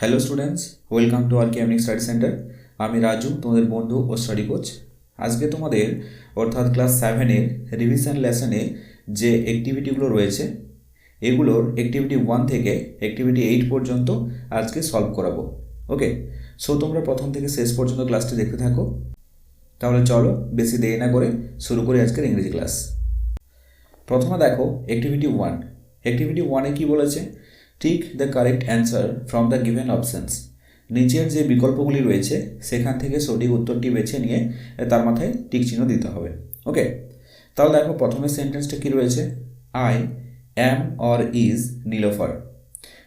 Hello students welcome to R chemic study centre আমি রাজু, তোমাদের বন্ধু ও স্টাডি কোচ আজকে তোমাদের, অর্থাৎ ক্লাস সেভেনের রিভিশন লেসনে যে অ্যাক্টিভিটিগুলো রয়েছে, এগুলোর অ্যাক্টিভিটি ওয়ান থেকে অ্যাক্টিভিটি এইট পর্যন্ত আজকে সলভ করাবো। ওকে সো তোমরা প্রথম থেকে শেষ পর্যন্ত ক্লাসটি দেখতে থাকো। তাহলে চলো বেশি দেরি না করে শুরু করি আজকের ইংরেজি ক্লাস প্রথমে দেখো অ্যাক্টিভিটি ওয়ান অ্যাক্টিভিটি ওয়ানে কি বলেছে? Tick the correct answer from the given options নিচের যে বিকল্পগুলি রয়েছে, সেখান থেকে সঠিক উত্তরটি বেছে নিয়ে তার মাথায় টিক চিহ্ন দিতে হবে। ওকে তাহলে দেখো, প্রথমে সেন্টেন্সটা কী রয়েছে? I am or is Nilofar.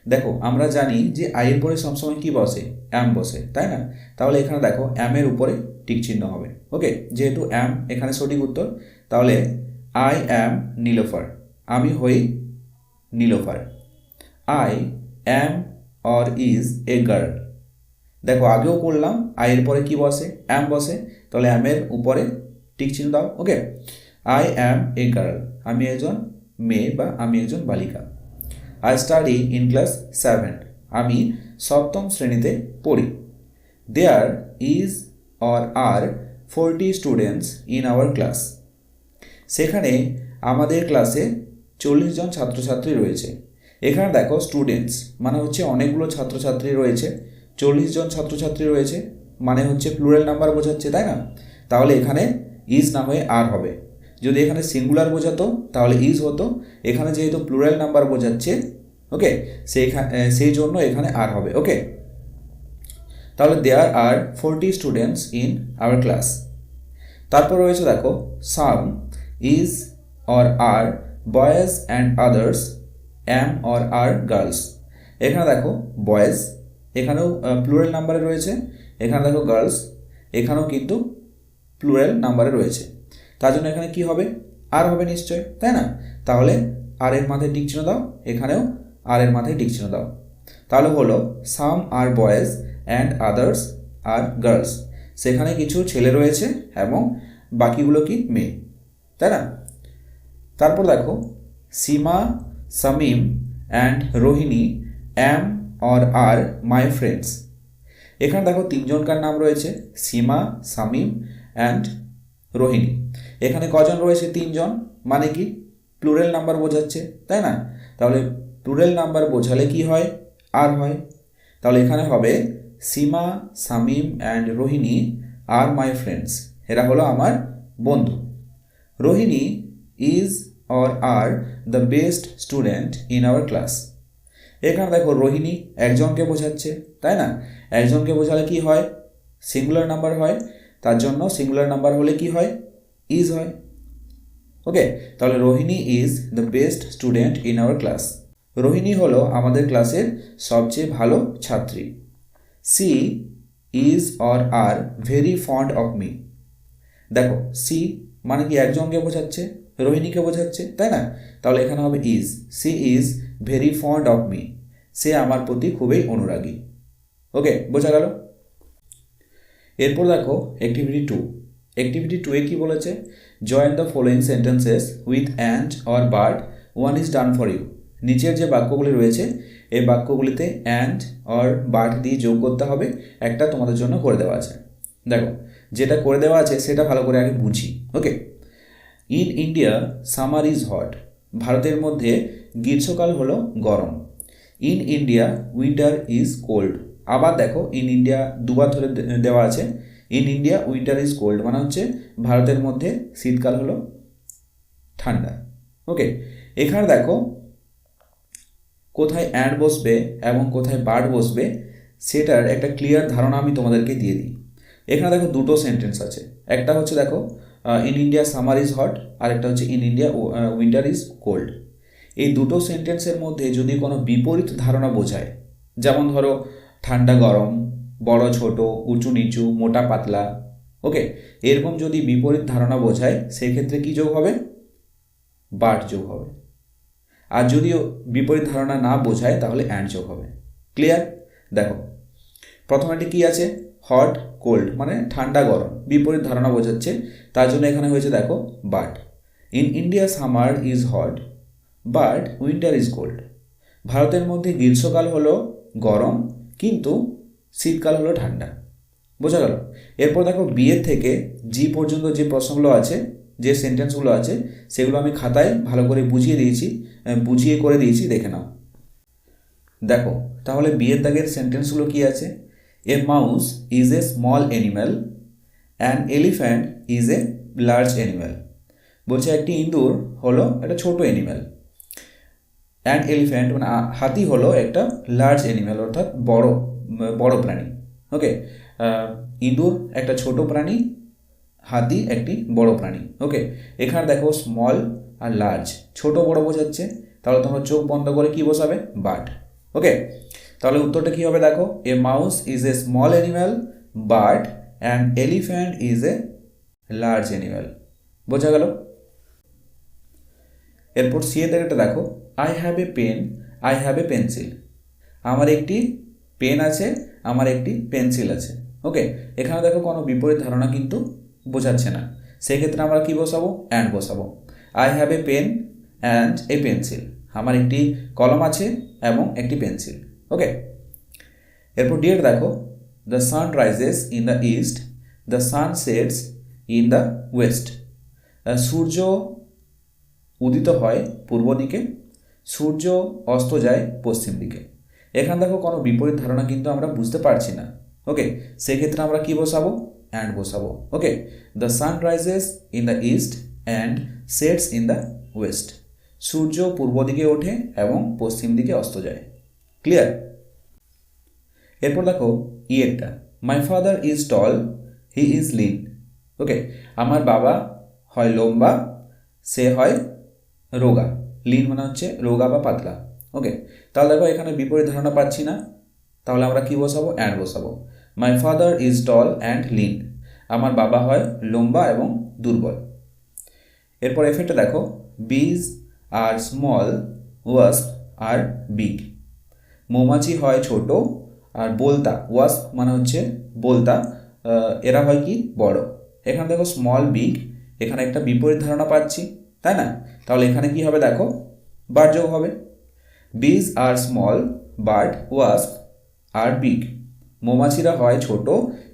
দেখো, আমরা জানি যে আইয়ের পরে সবসময় কী বসে? অ্যাম বসে, তাই না? তাহলে এখানে দেখো অ্যামের উপরে টিক চিহ্ন হবে। ওকে যেহেতু অ্যাম এখানে সঠিক উত্তর, তাহলে আই অ্যাম নীলোফার। আমি হই Nilofar. I am or is a girl দেখো, আগেও করলাম আইয়ের পরে কি বসে? অ্যাম বসে। তাহলে অ্যামের উপরে টিক চিহ্ন দাও okay I am a girl আমি একজন মেয়ে বা আমি একজন বালিকা। I study in class seven আমি সপ্তম শ্রেণীতে পড়ি। There is or are forty students in our class সেখানে আমাদের ক্লাসে চল্লিশ জন ছাত্রছাত্রী রয়েছে। এখানে দেখো স্টুডেন্টস মানে হচ্ছে অনেকগুলো ছাত্রছাত্রী রয়েছে। চল্লিশ জন ছাত্রছাত্রী রয়েছে মানে হচ্ছে প্লুরাল নাম্বার বোঝাচ্ছে, তাই না? তাহলে এখানে ইজ না হয়ে আর হবে। যদি এখানে সিঙ্গুলার বোঝাতো, তাহলে ইজ হতো। এখানে যেহেতু প্লুরাল নাম্বার বোঝাচ্ছে ওকে সেই জন্য এখানে আর হবে ওকে তাহলে there are forty students in our class তারপর রয়েছে দেখো some is or are boys and others am or are girls এখানে দেখো বয়েজ এখানেও প্লুরাল নাম্বারে রয়েছে। এখানে দেখো গার্লস এখানেও কিন্তু প্লুরাল নাম্বারে রয়েছে। তার জন্য এখানে কি হবে? আর হবে নিশ্চয়, তাই না? তাহলে আর এর মাথায় টিক চিহ্ন দাও, এখানেও আর এর মাথায় টিক চিহ্ন দাও। তাহলে হলো some are boys and others are girls সেখানে কিছু ছেলে রয়েছে এবং বাকিগুলো কি মেয়ে, তাই না? তারপর দেখো, Seema Shamim and Rohini am or are my friends এখানে দেখো তিনজনকার নাম রয়েছে সীমা সামিম অ্যান্ড রোহিণী এখানে কজন রয়েছে তিনজন? মানে কি? প্লুরেল নাম্বার বোঝাচ্ছে, তাই না? তাহলে প্লুরেল নাম্বার বোঝালে কি হয়? আর হয়। তাহলে এখানে হবে Seema Shamim and Rohini are my friends এরা হলো আমার বন্ধু। Rohini is or are the best student in our class এখানে দেখো রোহিণী একজনকে বোঝাচ্ছে, তাই না? একজনকে বোঝালে কি হয়? সিঙ্গুলার নাম্বার হয়, তার জন্য সিঙ্গুলার নাম্বার হলে কি হয়? ইজ হয়। ওকে তাহলে Rohini is the best student in our class Rohini হলো আমাদের ক্লাসের সবচেয়ে ভালো ছাত্রী। She is or are very fond of me দেখো সি মানে কি একজনকে বোঝাচ্ছে? রোহিণীকে বোঝাচ্ছে, তাই না? তাহলে এখানে হবে is she is very fond of me সে আমার প্রতি খুবই অনুরাগী। ওকে, বোঝা গেল? এরপর দেখো অ্যাক্টিভিটি টু অ্যাক্টিভিটি টুয়ে কী বলেছে? Join the following sentences with and or but one is done for you নিচের যে বাক্যগুলি রয়েছে, এই বাক্যগুলিতে অ্যান্ড অর বার্ড দিয়ে যোগ করতে হবে। একটা তোমাদের জন্য করে দেওয়া আছে। দেখো, যেটা করে দেওয়া আছে, সেটা ভালো করে আগে বুঝি। Okay? In India summer is hot. ভারতের মধ্যে গ্রীষ্মকাল হলো গরম। In India winter is cold. আবার দেখো, ইন ইন্ডিয়া দুবার ধরে দেওয়া আছে। In India winter is cold মানে হচ্ছে ভারতের মধ্যে শীতকাল হলো ঠান্ডা। ওকে, এখানে দেখো কোথায় অ্যান্ড বসবে এবং কোথায় বার্ড বসবে, সেটার একটা ক্লিয়ার ধারণা আমি তোমাদেরকে দিয়ে দিই। এখানে দেখো দুটো সেন্টেন্স আছে। একটা হচ্ছে দেখো in India summer is hot আর একটা হচ্ছে in India winter is cold এই দুটো সেন্টেন্সের মধ্যে যদি কোনো বিপরীত ধারণা বোঝায়, যেমন ধরো, ঠান্ডা গরম, বড় ছোট, উঁচু নিচু, মোটা পাতলা ওকে এরকম যদি বিপরীত ধারণা বোঝায় সেই ক্ষেত্রে কী যোগ হবে? বার্ড যোগ হবে। আর যদিও বিপরীত ধারণা না বোঝায়, তাহলে অ্যান্ড যোগ হবে। ক্লিয়ার দেখো প্রথমে কী আছে? হট কোল্ড মানে ঠান্ডা গরম, বিপরীত ধারণা বোঝাচ্ছে। তার জন্য এখানে হয়েছে, দেখো but in India summer is hot but winter is cold ভারতের মধ্যে গ্রীষ্মকাল হলো গরম, কিন্তু শীতকাল হলো ঠান্ডা। বোঝা গেল? এরপর দেখো বিয়ের থেকে জি পর্যন্ত যে প্রশ্নগুলো আছে, যে সেন্টেন্সগুলো আছে, সেগুলো আমি খাতায় ভালো করে বুঝিয়ে দিয়েছি বুঝিয়ে করে দিয়েছি, দেখে নাও। দেখো, তাহলে বিয়ের দাগের সেন্টেন্সগুলো কী আছে? A mouse is a small animal an elephant is a large animal বলছে একটি ইঁদুর হলো একটা ছোট অ্যানিম্যাল অ্যান এলিফ্যান্ট মানে হাতি হলো একটা লার্জ অ্যানিম্যাল অর্থাৎ বড় বড় প্রাণী। ওকে ইঁদুর একটা ছোট প্রাণী, হাতি একটি বড় প্রাণী। ওকে এখানে দেখো স্মল আর লার্জ ছোট বড় বোঝাচ্ছে, তাহলে তোমরা চোখ বন্ধ করে কি বসাবে? বাট। ওকে তাহলে উত্তরটা কি হবে দেখো? A mouse is a small animal but and elephant is a large animal বোঝা গেল? এরপর সি এর জায়গাটা দেখো। I have a pen I have a pencil আমার একটি পেন আছে, আমার একটি পেন্সিল আছে। ওকে এখানে দেখো কোনো বিপরীত ধারণা কিন্তু বোঝাচ্ছে না। সেক্ষেত্রে আমরা কি বসাবো? অ্যান্ড বসাবো। I have a pen and a pencil আমার একটি কলম আছে এবং একটি পেন্সিল ওকে এরপর ডিএড দেখো the sun rises in the east the sun sets in the west সূর্য উদিত হয় পূর্ব দিকে, সূর্য অস্ত যায় পশ্চিম দিকে। এখানে দেখো কোনো বিপরীত ধারণা কিন্তু আমরা বুঝতে পারছি না। ওকে সেক্ষেত্রে আমরা কি বসাবো? অ্যান্ড বসাবো। Okay the sun rises in the east and sets in the west সূর্য পূর্ব দিকে ওঠে এবং পশ্চিম দিকে অস্ত যায়। ক্লিয়ার এরপর দেখো ইয়েরটা my father is tall he is lean okay আমার বাবা হয় লম্বা, সে হয় রোগা। লিন মানে হচ্ছে রোগা বা পাতলা। ওকে তাহলে দেখো, এখানে বিপরীত ধারণা পাচ্ছি না। তাহলে আমরা কি বসাবো? অ্যান্ড বসাবো। My father is tall and lean আমার বাবা হয় লম্বা এবং দুর্বল। এরপর এফেক্টটা দেখো। Bees are small wasp are big মৌমাছি হয় ছোট আর বলতা, ওয়াস্প মানে হচ্ছে বলতা এরা হয় কি? বড়। এখানে দেখো স্মল বিগ এখানে একটা বিপরীত ধারণা পাচ্ছি, তাই না? তাহলে এখানে কি হবে দেখো? বার যোগ হবে। Bees are small but wasp are big মৌমাছিরা হয় ছোট,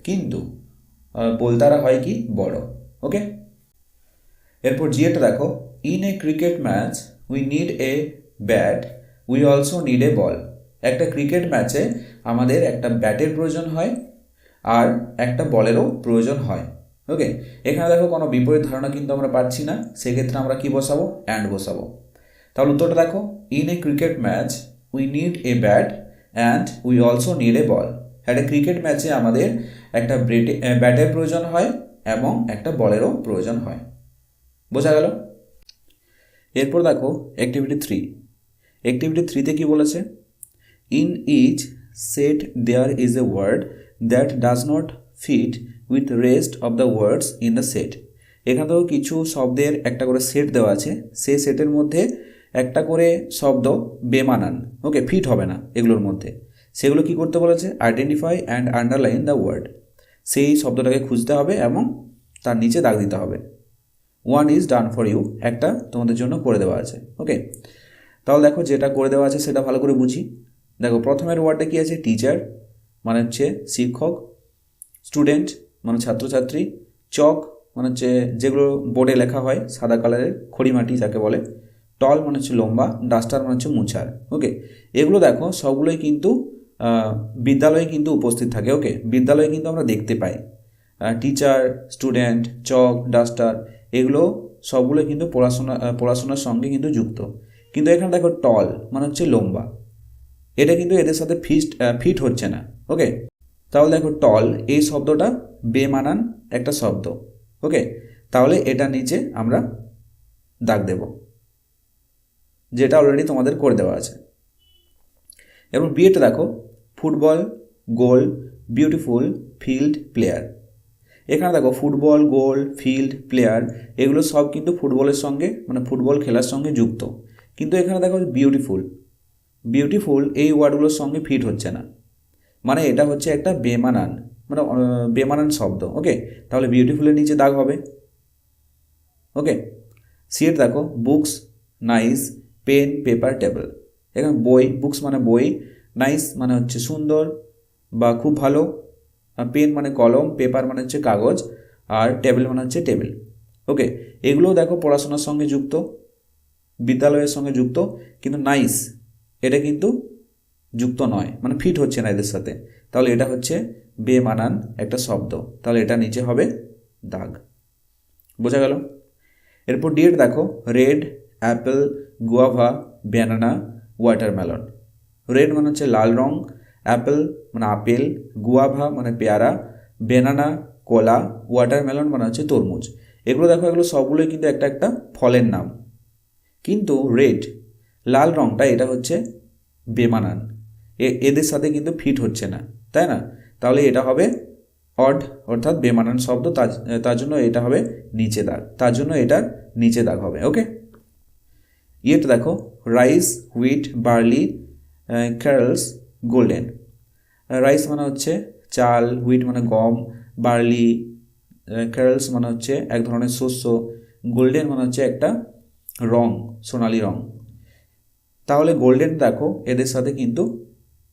কিন্তু বলতারা হয় কি? বড়। ওকে এরপর জিএটা দেখো। In a cricket match we need a bat we also need a ball একটা ক্রিকেট ম্যাচে আমাদের একটা ব্যাটের প্রয়োজন হয় আর একটা বলেরও প্রয়োজন হয়। ওকে এখানে দেখো কোনো বিপরীত ধারণা কিন্তু আমরা পাচ্ছি না। সেক্ষেত্রে আমরা কি বসাবো? অ্যান্ড বসাবো। তাহলে উত্তরটা দেখো in a cricket match we need a bat and we also need a ball একটা ক্রিকেট ম্যাচে আমাদের একটা ব্রেটে ব্যাটের প্রয়োজন হয় এবং একটা বলেরও প্রয়োজন হয়। বোঝা গেল? এরপর দেখো অ্যাক্টিভিটি থ্রি অ্যাক্টিভিটি থ্রিতে কি বলেছে? In each set there is a word that does not fit with rest of the words in the set এখানেও কিছু শব্দের একটা করে সেট দেওয়া আছে। সেই সেটের মধ্যে একটা করে শব্দ বেমানান। ওকে ফিট হবে না এগুলোর মধ্যে। সেগুলো কি করতে বলেছে? Identify and underline the word সেই শব্দটাকে খুঁজতে হবে এবং তার নিচে দাগ দিতে হবে। One is done for you একটা তোমাদের জন্য করে দেওয়া আছে। ওকে তাহলে দেখো যেটা করে দেওয়া আছে সেটা ভালো করে বুঝি। দেখো প্রথমের ওয়ার্ডটা কি আছে? টিচার মানে হচ্ছে শিক্ষক স্টুডেন্ট মানে ছাত্রছাত্রী, চক মানে হচ্ছে যেগুলো বোর্ডে লেখা হয়, সাদা কালারের খড়িমাটি যাকে বলে টল মানে হচ্ছে লম্বা ডাস্টার মানে হচ্ছে মুছার ওকে এগুলো দেখো, সবগুলোই কিন্তু বিদ্যালয়ে কিন্তু উপস্থিত থাকে ওকে বিদ্যালয়ে কিন্তু আমরা দেখতে পাই। টিচার স্টুডেন্ট চক ডাস্টার এগুলো সবগুলো কিন্তু পড়াশোনা পড়াশোনার সঙ্গে কিন্তু যুক্ত। কিন্তু এখানে দেখো টল মানে হচ্ছে লম্বা। এটা কিন্তু এদের সাথে ফিস্ট ফিট হচ্ছে না ওকে তাহলে দেখো টল এই শব্দটা বেমানান একটা শব্দ ওকে তাহলে এটা নিচে আমরা দাগ দেব, যেটা অলরেডি তোমাদের করে দেওয়া আছে। এবং বিয়েটা দেখো football goal beautiful field player এখানে দেখো ফুটবল গোল ফিল্ড প্লেয়ার এগুলো সব কিন্তু ফুটবলের সঙ্গে মানে ফুটবল খেলার সঙ্গে যুক্ত। কিন্তু এখানে দেখো বিউটিফুল বিউটিফুল এই ওয়ার্ডগুলোর সঙ্গে ফিট হচ্ছে না। মানে এটা হচ্ছে একটা বেমানান মানে বেমানান শব্দ ওকে তাহলে বিউটিফুলের নিচে দাগ হবে ওকে সিট দেখো books nice pen paper table এখানে বই বুকস মানে বই নাইস মানে হচ্ছে সুন্দর বা খুব ভালো পেন মানে কলম পেপার মানে হচ্ছে কাগজ, আর টেবিল মানে হচ্ছে টেবিল ওকে এগুলোও দেখো পড়াশোনার সঙ্গে যুক্ত, বিদ্যালয়ের সঙ্গে যুক্ত, কিন্তু নাইস এটা কিন্তু যুক্ত নয় মানে ফিট হচ্ছে না এদের সাথে। তাহলে এটা হচ্ছে বেমানান একটা শব্দ। তাহলে এটা নিচে হবে দাগ। বোঝা গেল? এরপর ডিয়েট দেখো red apple guava banana watermelon red মানে হচ্ছে লাল রং অ্যাপেল মানে আপেল গুয়াভা মানে পেয়ারা বেনানা কলা ওয়াটারমেলন মানে হচ্ছে তরমুজ। এগুলো দেখো, এগুলো সবগুলোই কিন্তু একটা একটা ফলের নাম। কিন্তু রেড লাল রংটা এটা হচ্ছে বেমানান। এ, এদের সাথে কিন্তু ফিট হচ্ছে না, তাই না? তাহলে এটা হবে অড অর্থাৎ বেমানান শব্দ তার তার জন্য এটা হবে নিচে দাগ, তার জন্য এটার নিচে দাগ হবে ওকে ইয়েটা দেখো rice wheat barley carrots golden rice মানে হচ্ছে চাল হুইট মানে গম বার্লি ক্যারলস মানে হচ্ছে এক ধরনের শস্য গোল্ডেন মানে হচ্ছে একটা রং, সোনালি রং। তাহলে গোল্ডেন দেখো, এদের সাথে কিন্তু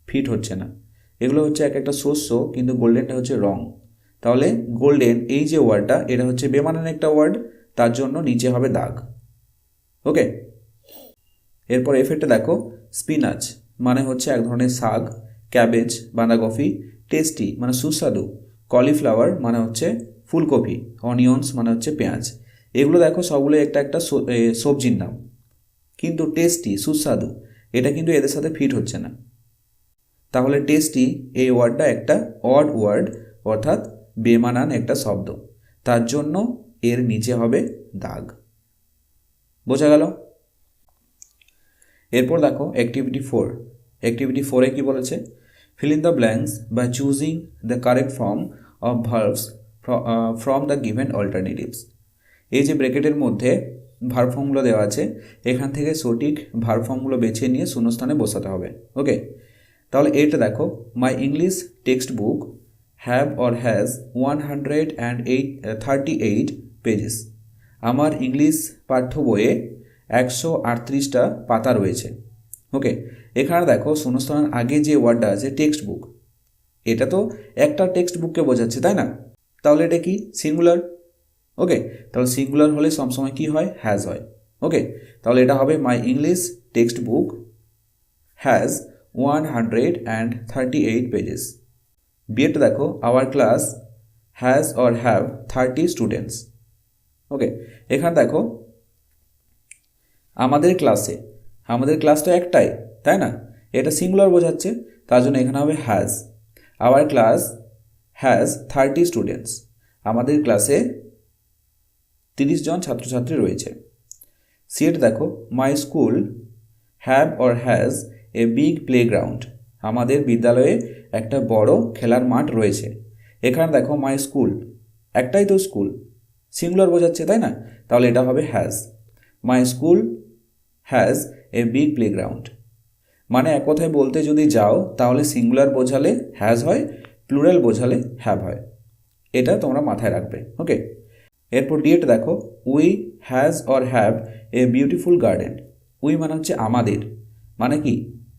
ফিট হচ্ছে না। এগুলো হচ্ছে এক একটা শস্য, কিন্তু গোল্ডেনটা হচ্ছে রং। তাহলে গোল্ডেন এই যে ওয়ার্ডটা এটা হচ্ছে বেমানান একটা ওয়ার্ড তার জন্য নিচে হবে দাগ। ওকে এরপর এফেক্টটা দেখো স্পিনাচ মানে হচ্ছে এক ধরনের শাক ক্যাবেজ বাঁধাকপি টেস্টি মানে সুস্বাদু। কলিফ্লাওয়ার মানে হচ্ছে ফুলকপি অনিয়ন্স মানে হচ্ছে পেঁয়াজ। এগুলো দেখো সবগুলো একটা একটা সবজির নাম। কিন্তু টেস্টি সুস্বাদু, এটা কিন্তু এদের সাথে ফিট হচ্ছে না। তাহলে টেস্টি এই ওয়ার্ডটা একটা অড ওয়ার্ড অর্থাৎ বেমানান একটা শব্দ। তার জন্য এর নিচে হবে দাগ। বোঝা গেল? এরপর দেখো অ্যাক্টিভিটি ফোর অ্যাক্টিভিটি ফোরে কি বলেছে? Fill in the blanks by choosing the correct form of verbs from the given alternatives এই যে ব্রেকেটের মধ্যে ভার ফর্মগুলো দেওয়া আছে, এখান থেকে সঠিক ভার ফর্মগুলো বেছে নিয়ে শূন্যস্থানে বসাতে হবে ওকে তাহলে এটা দেখো my English text book have or has one hundred and eight thirty eight pages আমার ইংলিশ পাঠ্য বইয়ে একশো আটত্রিশটা পাতা রয়েছে ওকে এখানে দেখো, শূন্যস্থানের আগে যে ওয়ার্ডটা আছে টেক্সট বুক এটা তো একটা টেক্সট বুককে বোঝাচ্ছে, তাই না? তাহলে এটা কি? সিঙ্গুলার ওকে তাহলে সিঙ্গুলার হলে সবসময় কি হয়? হ্যাজ হয়। ওকে তাহলে এটা হবে my English text book has one hundred and thirty eight pages বিয়েটা দেখো our class has or have thirty students okay এখানে দেখো, আমাদের ক্লাসে আমাদের ক্লাস তো একটাই, তাই না? এটা সিঙ্গুলার বোঝাচ্ছে, তার জন্য এখানে হবে has our class has thirty students আমাদের ক্লাসে তিরিশ জন ছাত্রছাত্রী রয়েছে। সিট দেখো my school have or has a big playground আমাদের বিদ্যালয়ে একটা বড় খেলার মাঠ রয়েছে। এখানে দেখো মাই স্কুল একটাই তো স্কুল সিঙ্গুলার বোঝাচ্ছে, তাই না? তাহলে এটা হবে has my school has a big playground মানে এক কথায় বলতে যদি যাও, তাহলে সিঙ্গুলার বোঝালে হ্যাজ হয় প্লুরাল বোঝালে হ্যাভ হয়। এটা তোমরা মাথায় রাখবে। ওকে এরপর ডিএট দেখো we has or have a beautiful garden we মানে হচ্ছে আমাদের। মানে কি?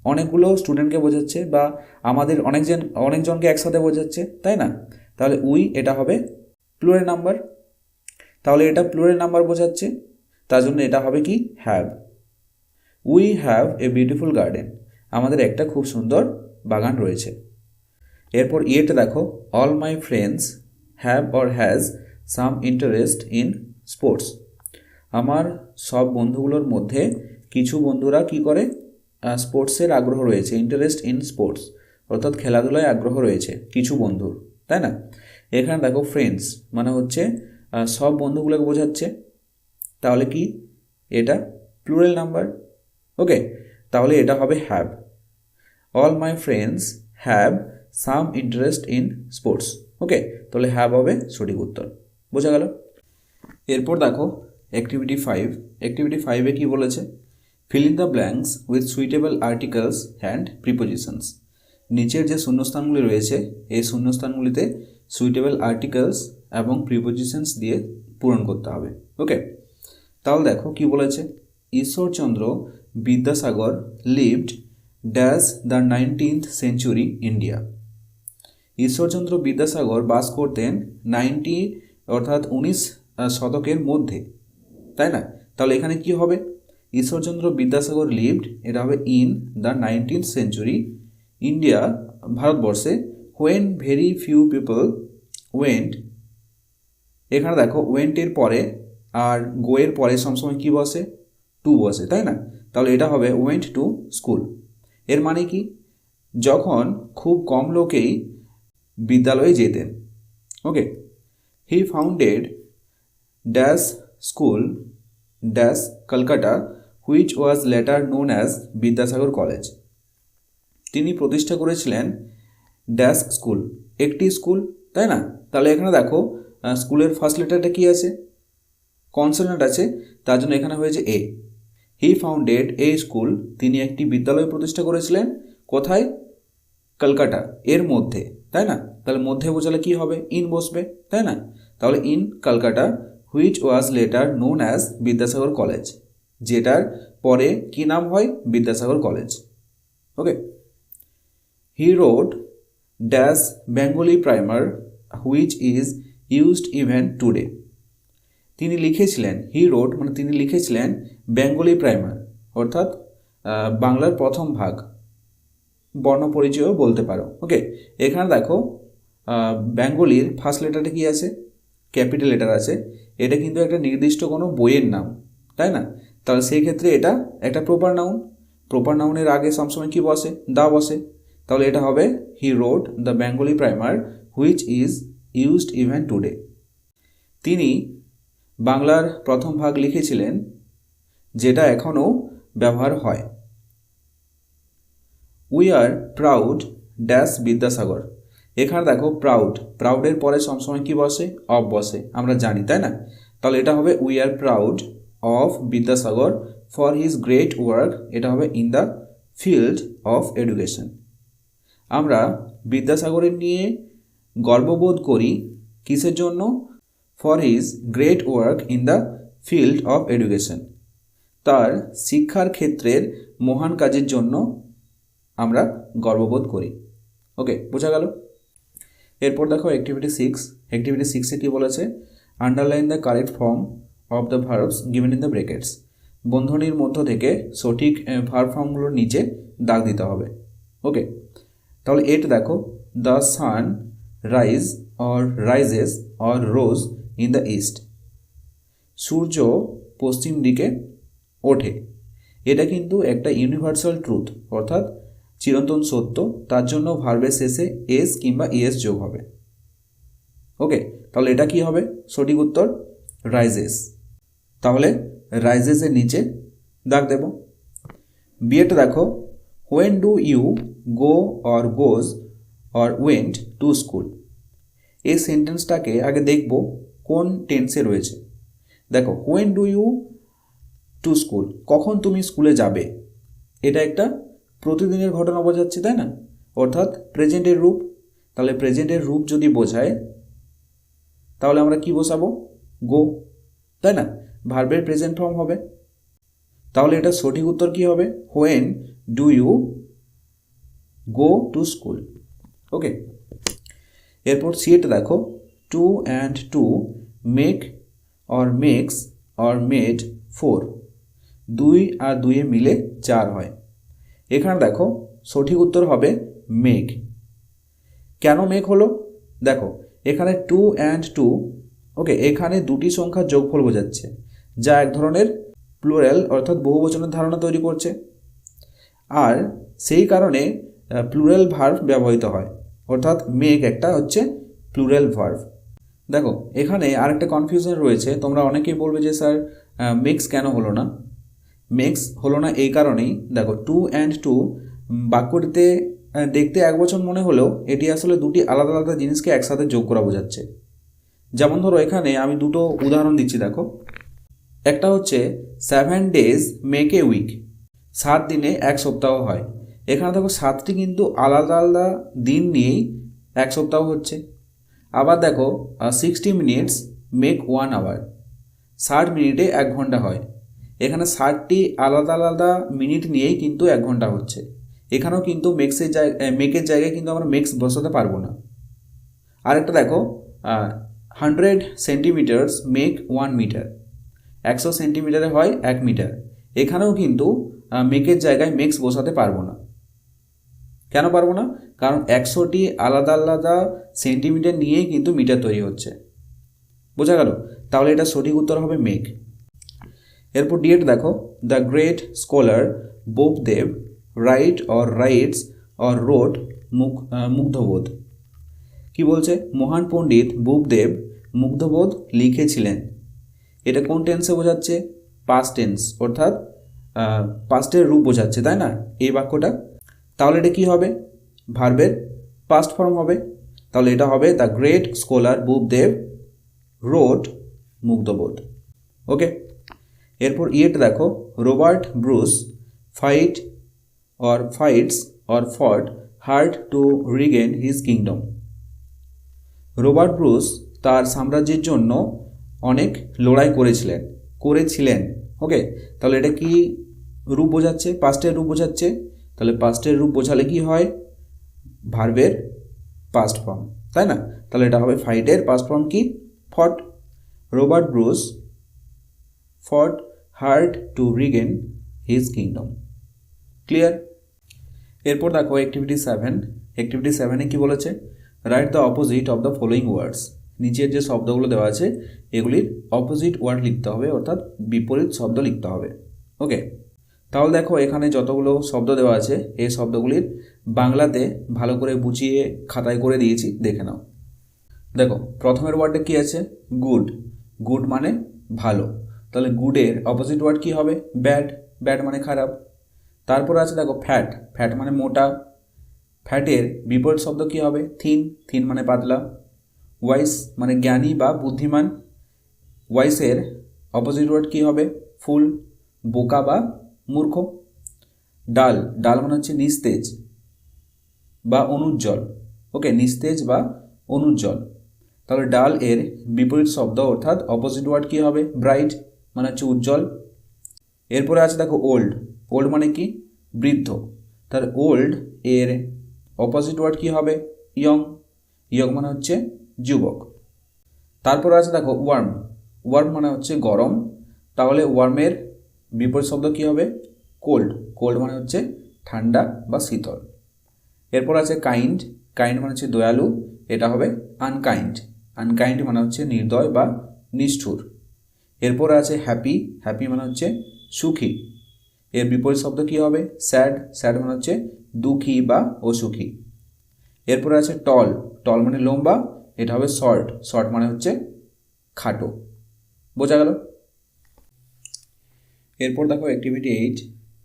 অনেকগুলো স্টুডেন্টকে বোঝাচ্ছে বা আমাদের অনেকজন অনেকজনকে একসাথে বোঝাচ্ছে, তাই না? তাহলে উই এটা হবে প্লুরাল নাম্বার তাহলে এটা প্লুরাল নাম্বার বোঝাচ্ছে, তার জন্য এটা হবে কি? Have we have a beautiful garden আমাদের একটা খুব সুন্দর বাগান রয়েছে। এরপর ইয়েটা দেখো all my friends have or has some interest in sports আমার সব বন্ধুগুলোর মধ্যে কিছু বন্ধুরা কি করে? স্পোর্টসের আগ্রহ রয়েছে ইন্টারেস্ট ইন স্পোর্টস অর্থাৎ খেলাধুলায় আগ্রহ রয়েছে, কিছু বন্ধুর, তাই না? এখানে দেখো ফ্রেন্ডস মানে হচ্ছে সব বন্ধুগুলোকে বোঝাচ্ছে। তাহলে কি? এটা প্লুরাল নাম্বার ওকে তাহলে এটা হবে have all my friends have some interest in sports okay তাহলে হ্যাভ হবে সঠিক উত্তর। বোঝা গেল? এরপর দেখো অ্যাক্টিভিটি ফাইভ অ্যাক্টিভিটি ফাইভে কী বলেছে? Fill in the blanks with suitable articles and prepositions নিচের যে শূন্যস্থানগুলি রয়েছে, এই শূন্যস্থানগুলিতে সুইটেবল আর্টিকেলস এবং প্রিপোজিশনস দিয়ে পূরণ করতে হবে। ওকে? তাহলে দেখো কি বলেছে? Ishwarchandra Vidyasagar lived dash the nineteenth century India Ishwarchandra Vidyasagar বাস করতেন নাইনটি অর্থাৎ উনিশ শতকের মধ্যে। তাই না? তাহলে এখানে কি হবে? ঈশ্বরচন্দ্র বিদ্যাসাগর লিভড, এটা হবে in the nineteen century, India, ভারতবর্ষে। When very few people went এখানে দেখো ওয়েন্টের পরে আর গোয়ের পরে সবসময় কি বসে? টু বসে, তাই না? তাহলে এটা হবে ওয়েন্ট টু স্কুলের মানে কি? যখন খুব কম লোকেই বিদ্যালয়ে যেতেন। Okay he founded dash school dash Kolkata which was later known as Vidyasagar college তিনি প্রতিষ্ঠা করেছিলেন ড্যাশ স্কুল একটি স্কুল তাই না? তাহলে এখানে দেখো স্কুলের ফার্স্ট লেটারটা কি আছে? কনসোনেন্ট আছে, তার জন্য এখানে হয়েছে এ হি ফাউন্ডেড এ স্কুল তিনি একটি বিদ্যালয় প্রতিষ্ঠা করেছিলেন, কোথায়? কলকাতা। এর মধ্যে, তাই না? তাহলে মধ্যে বোঝালে কি হবে? ইন বসবে, তাই না? তাহলে in Kolkata which was later known as Vidyasagar college যেটার পরে কি নাম হয়? Vidyasagar college okay he wrote dash Bengali primer which is used even today তিনি লিখেছিলেন হি রোড মানে তিনি লিখেছিলেন বেঙ্গলি প্রাইমার অর্থাৎ বাংলার প্রথম ভাগ বর্ণ পরিচয়ও বলতে পারো ওকে এখানে দেখো বেঙ্গলির ফার্স্ট লেটারে কি আছে? ক্যাপিটাল লেটার আছে। এটা কিন্তু একটা নির্দিষ্ট কোনো বইয়ের নাম, তাই না? তাহলে সেই ক্ষেত্রে এটা একটা প্রপার নাউন প্রপার নাউনের আগে সবসময় কি বসে? দা বসে। তাহলে এটা হবে he wrote the Bengali primer which is used even today তিনি বাংলার প্রথম ভাগ লিখেছিলেন, যেটা এখনও ব্যবহার হয়। We are proud dash Vidyasagar. এখানে দেখো প্রাউড প্রাউডের পরে সবসময় কি বসে? অফ বসে। আমরা জানি, তাই না? তাহলে এটা হবে we are proud of Vidyasagar for his great work এটা হবে in the field of education আমরা বিদ্যাসাগরের নিয়ে গর্ববোধ করি কিসের জন্য? For his great work in the field of education তার শিক্ষার ক্ষেত্রের মহান কাজের জন্য আমরা গর্ববোধ করি। ওকে বোঝা গেল? এরপর দেখো অ্যাক্টিভিটি সিক্স অ্যাক্টিভিটি সিক্সে কী বলেছে? Underline the correct form of the verbs given in the brackets বন্ধনীর মধ্য থেকে সঠিক ভার্ব ফর্মগুলোর নিচে দাগ দিতে হবে। ওকে তাহলে এট দেখো the sun rise or rises or rose in the east সূর্য পশ্চিম দিকে ওঠে। এটা কিন্তু একটা ইউনিভার্সাল ট্রুথ অর্থাৎ চিরন্তন সত্য, তার জন্য ভার্বের শেষে এস কিংবা ইএস যোগ হবে। ওকে তাহলে এটা কি হবে? সঠিক উত্তর রাইজেস তাহলে রাইজেসের নিচে দাগ দেব। বিয়েটা দেখো when do you go or goes or went to school এই সেন্টেন্সটাকে আগে দেখব, কোন টেন্সে রয়েছে। দেখো when do you to school কখন তুমি স্কুলে যাবে? এটা একটা প্রতিদিনের ঘটনা বোঝাচ্ছে, তাই না? অর্থাৎ প্রেজেন্টের রূপ। তাহলে প্রেজেন্টের রূপ যদি বোঝায়, তাহলে আমরা কি বসাবো গো, তাই না? ভার্বের প্রেজেন্ট ফর্ম হবে। তাহলে এটা সঠিক উত্তর কি হবে? When do you go to school. Okay? এরপর সিএটা দেখো। Two and two make or makes or made four. দুই আর দুইয়ে মিলে চার হয়। এখানে দেখো, সঠিক উত্তর হবে মেঘ। কেন মেঘ হলো? দেখো, এখানে টু অ্যান্ড টু ওকে এখানে দুটি সংখ্যার যোগফল বোঝাচ্ছে, যা এক ধরনের প্লুরাল অর্থাৎ বহুবচনের ধারণা তৈরি করছে। আর সেই কারণে প্লুরাল ভার্ভ ব্যবহৃত হয়, অর্থাৎ মেঘ একটা হচ্ছে প্লুরাল ভার্ভ দেখো, এখানে আরেকটা কনফিউশন রয়েছে, তোমরা অনেকেই বলবে যে, স্যার মিক্স কেন হলো না? মিক্স হলো না এই কারণেই। দেখো টু অ্যান্ড টু বাক্যটিতে দেখতে এক বছর মনে হলেও এটি আসলে দুটি আলাদা আলাদা জিনিসকে একসাথে যোগ করা বোঝাচ্ছে। যেমন ধরো, এখানে আমি দুটো উদাহরণ দিচ্ছি, দেখো। একটা হচ্ছে seven days make a week সাত দিনে এক সপ্তাহ হয়। এখানে দেখো, সাতটি কিন্তু আলাদা আলাদা দিন নিয়েই এক সপ্তাহ হচ্ছে। আবার দেখো sixty minutes make one hour ষাট মিনিটে এক ঘণ্টা হয়। এখানে ষাটটি আলাদা আলাদা মিনিট নিয়েই কিন্তু এক ঘণ্টা হচ্ছে। এখানেও কিন্তু মেক্সের জায়গায় মেকের জায়গায় কিন্তু আমরা মেক্স বসাতে পারব না। আরেকটা দেখো hundred centimetres make one metre একশো সেন্টিমিটারে হয় এক মিটার এখানেও কিন্তু মেকের জায়গায় মেক্স বসাতে পারব না। কেন পারব না? কারণ একশোটি আলাদা আলাদা সেন্টিমিটার নিয়েই কিন্তু মিটার তৈরি হচ্ছে। বোঝা গেল? তাহলে এটা সঠিক উত্তর হবে মেঘ এরপর ডিএট দেখো the great scholar Bopdev write or writes or wrote মুখ মুগ্ধবোধ। কি বলছে? মহান পণ্ডিত বুপদেব মুগ্ধবোধ লিখেছিলেন। এটা কোন টেন্সে বোঝাচ্ছে? পাস্ট টেন্স অর্থাৎ পাস্টের রূপ বোঝাচ্ছে, তাই না? এই বাক্যটা। তাহলে এটা কি হবে? ভার্বের পাস্ট ফর্ম হবে। তাহলে এটা হবে the great scholar Bopdev wrote Mugdhabodh. Okay এরপর ইয়েটা দেখো, Robert Bruce, fight or fights or fought hard to regain his kingdom. Robert Bruce তার সাম্রাজ্যের জন্য অনেক লড়াই করেছিলেন করেছিলেন ওকে তাহলে এটা কি রূপ বোঝাচ্ছে? পাস্টের রূপ বোঝাচ্ছে? তাহলে পাস্টের রূপ বোঝালে কি হয়? ভার্বের পাস্ট ফর্ম তাই না? তাহলে এটা হবে ফাইটের পাস্ট ফর্ম কি? Fought. Robert Bruce fought hard to regain his kingdom. Clear? এরপর দেখো অ্যাক্টিভিটি সেভেন অ্যাক্টিভিটি সেভেনে কি বলেছে? Write the opposite of the following words নিচের যে শব্দগুলো দেওয়া আছে, এগুলির অপোজিট ওয়ার্ড লিখতে হবে, অর্থাৎ বিপরীত শব্দ লিখতে হবে। ওকে তাহলে দেখো এখানে যতগুলো শব্দ দেওয়া আছে, এই শব্দগুলির বাংলাতে ভালো করে বুঝিয়ে খাতায় করে দিয়েছি, দেখে নাও। দেখো, প্রথমের ওয়ার্ডে কি আছে? গুড গুড মানে ভালো। তাহলে গুডের অপোজিট ওয়ার্ড কি হবে? ব্যাড ব্যাড মানে খারাপ। তারপর আছে দেখো ফ্যাট ফ্যাট মানে মোটা। ফ্যাটের বিপরীত শব্দ কি হবে? থিন থিন মানে পাতলা। ওয়াইস মানে জ্ঞানী বা বুদ্ধিমান। ওয়াইসের অপোজিট ওয়ার্ড কী হবে? ফুল, বোকা বা মূর্খ। ডাল ডাল মানে হচ্ছে নিস্তেজ বা অনুজ্জ্বল। ওকে নিস্তেজ বা অনুজ্জ্বল। তাহলে ডাল এর বিপরীত শব্দ অর্থাৎ অপোজিট ওয়ার্ড কী হবে? ব্রাইট মানে হচ্ছে উজ্জ্বল। এরপরে আছে দেখো ওল্ড ওল্ড মানে কি? বৃদ্ধ। তাহলে ওল্ড এর অপোজিট ওয়ার্ড কী হবে? ইয়ং ইয়ং মানে হচ্ছে যুবক। তারপর আছে দেখো ওয়ার্ম ওয়ার্ম মানে হচ্ছে গরম। তাহলে ওয়ার্মের বিপরীত শব্দ কী হবে? কোল্ড কোল্ড মানে হচ্ছে ঠান্ডা বা শীতল। এরপর আছে কাইন্ড কাইন্ড মানে হচ্ছে দয়ালু। এটা হবে আনকাইন্ড আনকাইন্ড মানে হচ্ছে নির্দয় বা নিষ্ঠুর। এরপর আছে হ্যাপি হ্যাপি মানে হচ্ছে সুখী। এর বিপরীত শব্দ কী হবে? স্যাড স্যাড মানে হচ্ছে দুঃখী বা অসুখী। এরপরে আছে টল টল মানে লম্বা, এটা হবে শর্ট শর্ট মানে হচ্ছে খাটো। বোঝা গেল? এরপর দেখো অ্যাক্টিভিটি এইট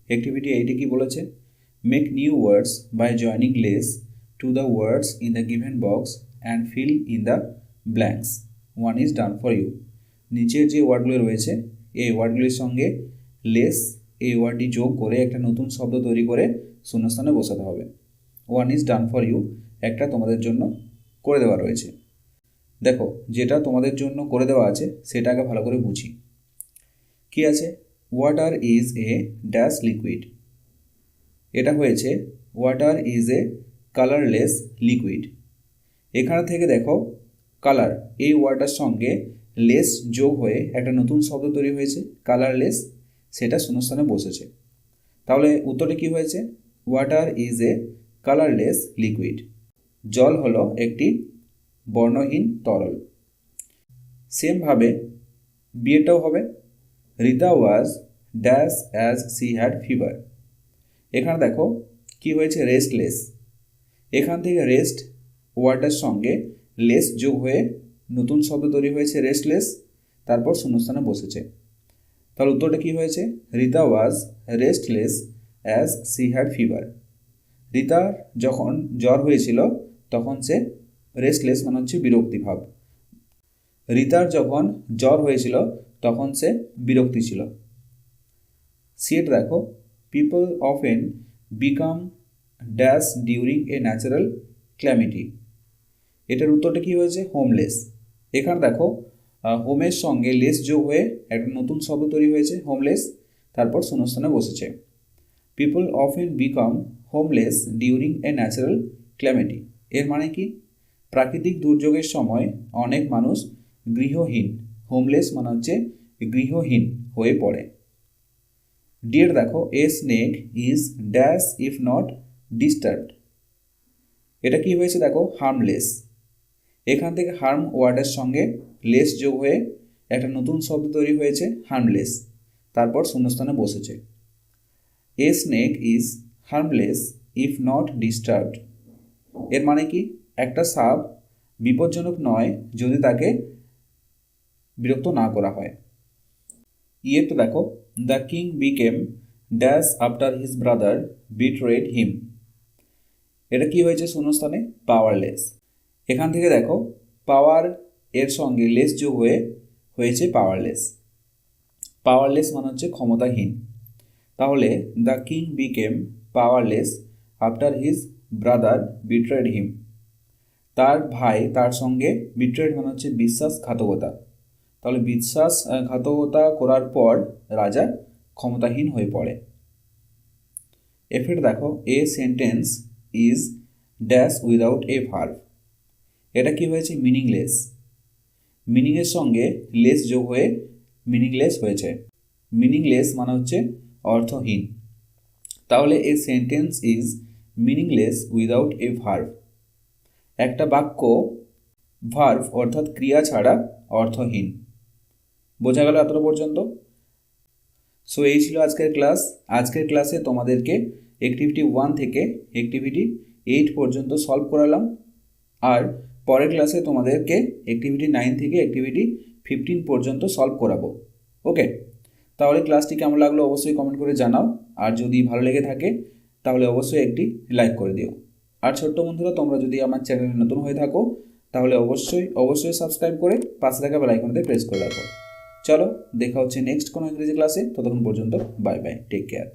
অ্যাক্টিভিটি এইটে কি বলেছে? Make new words by joining less to the words in the given box and fill in the blanks one is done for you নিচের যে ওয়ার্ডগুলো রয়েছে, এই ওয়ার্ডগুলির সঙ্গে লেস, এই ওয়ার্ডটি যোগ করে একটা নতুন শব্দ তৈরি করে শূন্যস্থানে বসাতে হবে। One is done for you একটা তোমাদের জন্য করে দেওয়া রয়েছে। দেখো, যেটা তোমাদের জন্য করে দেওয়া আছে, সেটাকে ভালো করে বুঝি। কি আছে? Water is a dash liquid এটা হয়েছে water is a colourless liquid এখানে থেকে দেখো কালার এই ওয়ার্ডটার সঙ্গে লেস যোগ হয়ে একটা নতুন শব্দ তৈরি হয়েছে কালারলেস সেটা শূন্যস্থানে বসেছে। তাহলে উত্তরে কি হয়েছে? Water is a colourless liquid জল হলো একটি বর্ণহীন তরল। সেমভাবে বিয়েটাও হবে। Rita was dash as she had fever এখানে দেখো কি হয়েছে? রেস্টলেস এখান থেকে রেস্ট ওয়ার্ডের সঙ্গে লেস যোগ হয়ে নতুন শব্দ তৈরি হয়েছে রেস্টলেস তারপর শূন্যস্থানে বসেছে। তাহলে উত্তরটা কী হয়েছে? Rita was restless as she had fever রিতার যখন জ্বর হয়েছিল, তখন সে রেস্টলেস মানে হচ্ছে বিরক্তি ভাব। রিতার যখন জ্বর হয়েছিল, তখন সে বিরক্তি ছিল। সিট দেখো। People often become dash during a natural calamity এটার উত্তরটা কী হয়েছে? হোমলেস এখানে দেখো হোমের সঙ্গে লেস যোগ হয়ে একটা নতুন শব্দ তৈরি হয়েছে হোমলেস তারপর শূন্যস্থানে বসেছে। People often become homeless during a natural calamity এর মানে কি? প্রাকৃতিক দুর্যোগের সময় অনেক মানুষ গৃহহীন। হোমলেস মানে হচ্ছে গৃহহীন হয়ে পড়ে। ডিয়ার দেখো a snake is dash if not disturbed এটা কি হয়েছে, দেখো হার্মলেস এখান থেকে হার্ম ওয়ার্ডের সঙ্গে লেস যোগ হয়ে একটা নতুন শব্দ তৈরি হয়েছে হার্মলেস তারপর শূন্যস্থানে বসেছে। A snake is harmless if not disturbed এর মানে কি? একটা সাপ বিপজ্জনক নয় যদি তাকে বিরক্ত না করা হয়। ইয়েটা দেখো the king became dash after his brother betrayed him এটা কি হয়েছে শূন্যস্থানে? পাওয়ারলেস এখান থেকে দেখো পাওয়ার এর সঙ্গে লেস যোগ হয়ে হয়েছে পাওয়ারলেস পাওয়ারলেস মানে হচ্ছে ক্ষমতাহীন। তাহলে the king became powerless after his brother betrayed him তার ভাই, তার সঙ্গে বিট্রেড মানে হচ্ছে বিশ্বাসঘাতকতা। তাহলে বিশ্বাসঘাতকতা করার পর রাজা ক্ষমতাহীন হয়ে পড়ে। এফের দেখো a sentence is dash without a verb এটা কি হয়েছে? মিনিংলেস মিনিংয়ের সঙ্গে লেস যোগ হয়ে মিনিংলেস হয়েছে। মিনিংলেস মানে হচ্ছে অর্থহীন। তাহলে a sentence is meaningless without a verb একটা বাক্য ভার্ভ অর্থাৎ ক্রিয়া ছাড়া অর্থহীন। বোঝা গেল এতটা পর্যন্ত? সো এই ছিল আজকের ক্লাস আজকের ক্লাসে তোমাদেরকে অ্যাক্টিভিটি ওয়ান থেকে অ্যাক্টিভিটি এইট পর্যন্ত সলভ করালাম। আর পরের ক্লাসে তোমাদেরকে অ্যাক্টিভিটি নাইন থেকে অ্যাক্টিভিটি ফিফটিন পর্যন্ত সলভ করাবো। ওকে তাহলে ক্লাসটি কেমন লাগল অবশ্যই কমেন্ট করে জানাও। আর যদি ভালো লেগে থাকে, তাহলে অবশ্যই একটি লাইক করে দিও। আর ছোট্ট বন্ধুরা, তোমরা যদি আমার চ্যানেলে নতুন হয়ে থাকো, তাহলে অবশ্যই অবশ্যই সাবস্ক্রাইব করে পাশে থাকা বেলাইকনতে প্রেস করে রাখো। চলো, দেখা হচ্ছে নেক্সট কোনো ইংরেজি ক্লাসে ততক্ষণ পর্যন্ত বাই বাই টেক কেয়ার